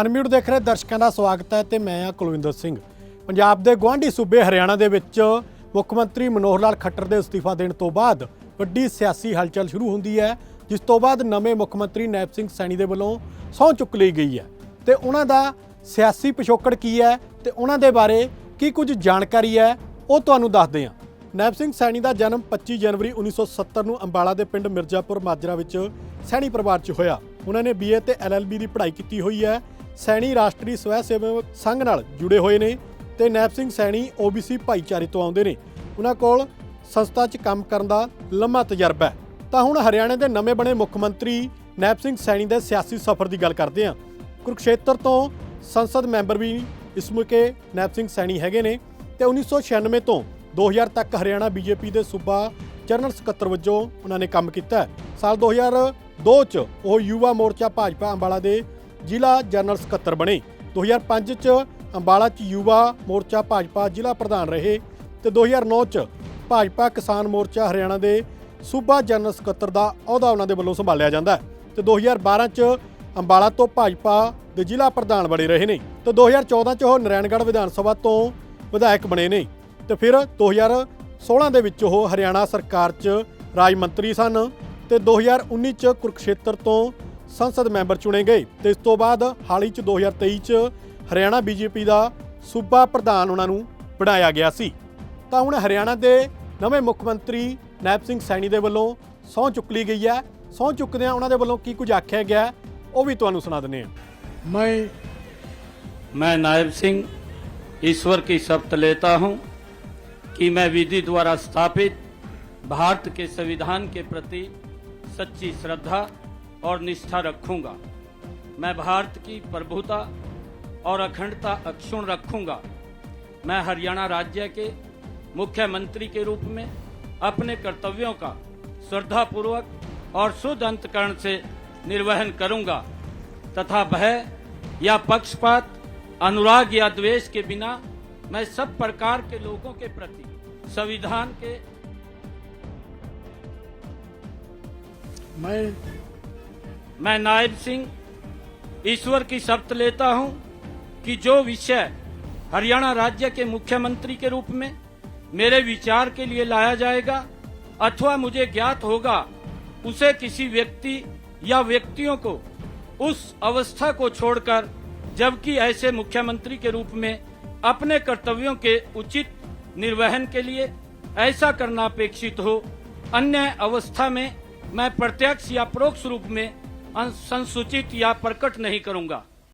Unmute ਦੇਖ ਰਹੇ ਦਰਸ਼ਕਾਂ ਦਾ ਸਵਾਗਤ ਹੈ ਤੇ ਮੈਂ ਹਾਂ ਕੁਲਵਿੰਦਰ ਸਿੰਘ। ਪੰਜਾਬ ਦੇ ਗੁਆਂਢੀ ਸੂਬੇ ਹਰਿਆਣਾ ਦੇ ਵਿੱਚ ਮੁੱਖ ਮੰਤਰੀ ਮਨੋਹਰ ਲਾਲ ਖੱਟਰ ਦੇ ਅਸਤੀਫਾ ਦੇਣ ਤੋਂ ਬਾਅਦ ਵੱਡੀ ਸਿਆਸੀ ਹਲਚਲ ਸ਼ੁਰੂ ਹੁੰਦੀ ਹੈ, ਜਿਸ ਤੋਂ ਬਾਅਦ ਨਵੇਂ ਮੁੱਖ ਮੰਤਰੀ ਨੈਬ ਸਿੰਘ ਸੈਣੀ ਦੇ ਵੱਲੋਂ ਸਹੁੰ ਚੁੱਕ ਲਈ ਗਈ ਹੈ। ਤੇ ਉਹਨਾਂ ਦਾ ਸਿਆਸੀ ਪਿਛੋਕੜ ਕੀ ਹੈ ਤੇ ਉਹਨਾਂ ਦੇ ਬਾਰੇ ਕੀ ਕੁਝ ਜਾਣਕਾਰੀ ਹੈ, ਉਹ ਤੁਹਾਨੂੰ ਦੱਸਦੇ ਹਾਂ। ਨੈਬ ਸਿੰਘ ਸੈਣੀ ਦਾ ਜਨਮ 25 ਜਨਵਰੀ 1970 ਨੂੰ ਅੰਬਾਲਾ ਦੇ ਪਿੰਡ ਮਿਰਜ਼ਾਪੁਰ ਮਾਜਰਾ ਵਿੱਚ ਸੈਣੀ ਪਰਿਵਾਰ 'ਚ ਹੋਇਆ। ਉਹਨਾਂ ਨੇ ਬੀਏ ਤੇ ਐਲਐਲਬੀ ਦੀ ਪੜ੍ਹਾਈ ਕੀਤੀ ਹੋਈ ਹੈ ਸੈਣੀ ਰਾਸ਼ਟਰੀ ਸਵੈ ਸੇਵਕ ਸੰਘ ਨਾਲ ਜੁੜੇ ਹੋਏ ਨੇ ਤੇ ਨੈਬ ਸਿੰਘ ਸੈਣੀ ਓਬੀਸੀ ਭਾਈਚਾਰੇ ਤੋਂ ਆਉਂਦੇ ਨੇ। ਉਹਨਾਂ ਕੋਲ ਸੰਸਥਾ 'ਚ ਕੰਮ ਕਰਨ ਦਾ ਲੰਮਾ ਤਜਰਬਾ ਹੈ। ਤਾਂ ਹੁਣ ਹਰਿਆਣਾ ਦੇ ਨਵੇਂ ਬਣੇ ਮੁੱਖ ਮੰਤਰੀ ਨੈਬ ਸਿੰਘ ਸੈਣੀ ਦੇ ਸਿਆਸੀ ਸਫ਼ਰ ਦੀ ਗੱਲ ਕਰਦੇ ਹਾਂ। ਕੁਰਕਸ਼ੇਤਰ ਤੋਂ ਸੰਸਦ ਮੈਂਬਰ ਵੀ ਇਸ ਮੌਕੇ ਨੈਬ ਸਿੰਘ ਸੈਣੀ ਹੈਗੇ ਨੇ ਤੇ 1996 ਤੋਂ 2000 ਤੱਕ ਹਰਿਆਣਾ ਬੀਜੇਪੀ ਦੇ ਸੂਬਾ ਜਨਰਲ ਸਕੱਤਰ ਵਜੋਂ ਉਹਨਾਂ ਨੇ ਕੰਮ ਕੀਤਾ ਹੈ। ਸਾਲ 2002 ਚ ਉਹ ਯੁਵਾ ਮੋਰਚਾ ਭਾਜਪਾ ਅੰਬਾਲਾ ਦੇ ਜ਼ਿਲ੍ਹਾ ਜਨਰਲ ਸਕੱਤਰ ਬਣੇ। 2005 ਚ ਅੰਬਾਲਾ ਚ ਯੁਵਾ ਮੋਰਚਾ ਭਾਜਪਾ ਜ਼ਿਲ੍ਹਾ ਪ੍ਰਧਾਨ ਰਹੇ ਤੇ 2009 ਚ ਭਾਜਪਾ ਕਿਸਾਨ ਮੋਰਚਾ ਹਰਿਆਣਾ ਦੇ ਸੂਬਾ ਜਨਰਲ ਸਕੱਤਰ ਦਾ ਅਹੁਦਾ ਉਹਨਾਂ ਦੇ ਵੱਲੋਂ ਸੰਭਾਲਿਆ ਜਾਂਦਾ ਹੈ। ਤੇ 2012 ਚ ਅੰਬਾਲਾ ਤੋਂ ਭਾਜਪਾ ਦੇ ਜ਼ਿਲ੍ਹਾ ਪ੍ਰਧਾਨ ਬਣੇ ਰਹੇ ਨੇ। ਤੇ 2014 ਚ ਉਹ ਨਰੈਣਗੜ੍ਹ ਵਿਧਾਨ ਸਭਾ ਤੋਂ ਵਿਧਾਇਕ ਬਣੇ ਨੇ। ਤੇ ਫਿਰ 2016 ਦੇ ਵਿੱਚ ਉਹ ਹਰਿਆਣਾ ਸਰਕਾਰ 'ਚ ਰਾਜ ਮੰਤਰੀ ਸਨ। ਤੇ 2019 ਚ ਕੁਰਕਸ਼ੇਤਰ ਤੋਂ ਸੰਸਦ ਮੈਂਬਰ ਚੁਣੇ ਗਏ ਤੇ ਇਸ ਤੋਂ ਬਾਅਦ ਹਾਲ ਹੀ ਚ 2023 ਚ ਹਰਿਆਣਾ ਬੀਜੇਪੀ ਦਾ ਸੂਬਾ ਪ੍ਰਧਾਨ ਉਹਨਾਂ ਨੂੰ ਬਣਾਇਆ ਗਿਆ ਸੀ ਤਾਂ ਹੁਣ ਹਰਿਆਣਾ ਦੇ ਨਵੇਂ ਮੁੱਖ ਮੰਤਰੀ ਨੈਬ ਸਿੰਘ ਸੈਣੀ ਦੇ ਵੱਲੋਂ ਸਹੁੰ ਚੁੱਕ ਲਈ ਗਈ ਹੈ ਸਹੁੰ ਚੁੱਕਦਿਆਂ ਉਹਨਾਂ ਦੇ ਵੱਲੋਂ ਕੀ ਕੁਝ ਆਖਿਆ ਗਿਆ ਹੈ, ਉਹ ਵੀ ਤੁਹਾਨੂੰ ਸੁਣਾ ਦਿੰਦੇ ਹਾਂ मैं मैं नायब सिंह ईश्वर की शपथ लेता हूं कि मैं विधि द्वारा स्थापित भारत के संविधान के प्रति सच्ची श्रद्धा और निष्ठा रखूँगा। मैं भारत की प्रभुता और अखंडता अक्षुण रखूँगा। मैं हरियाणा राज्य के मुख्यमंत्री के रूप में अपने कर्तव्यों का श्रद्धापूर्वक और शुद्ध अंतकरण से निर्वहन करूँगा तथा भय या पक्षपात, अनुराग या द्वेष के बिना मैं सब प्रकार के लोगों के प्रति संविधान के मैं मैं नायब सिंह, ईश्वर की शपथ लेता हूँ कि जो विषय हरियाणा राज्य के मुख्यमंत्री के रूप में मेरे विचार के लिए लाया जाएगा अथवा मुझे ज्ञात होगा, उसे किसी व्यक्ति या व्यक्तियों को उस अवस्था को छोड़कर, जबकि ऐसे मुख्यमंत्री के रूप में अपने कर्तव्यों के उचित निर्वहन के लिए ऐसा करना अपेक्षित हो, अन्य अवस्था में मैं प्रत्यक्ष या परोक्ष रूप में अं- संसूचित या प्रकट नहीं करूंगा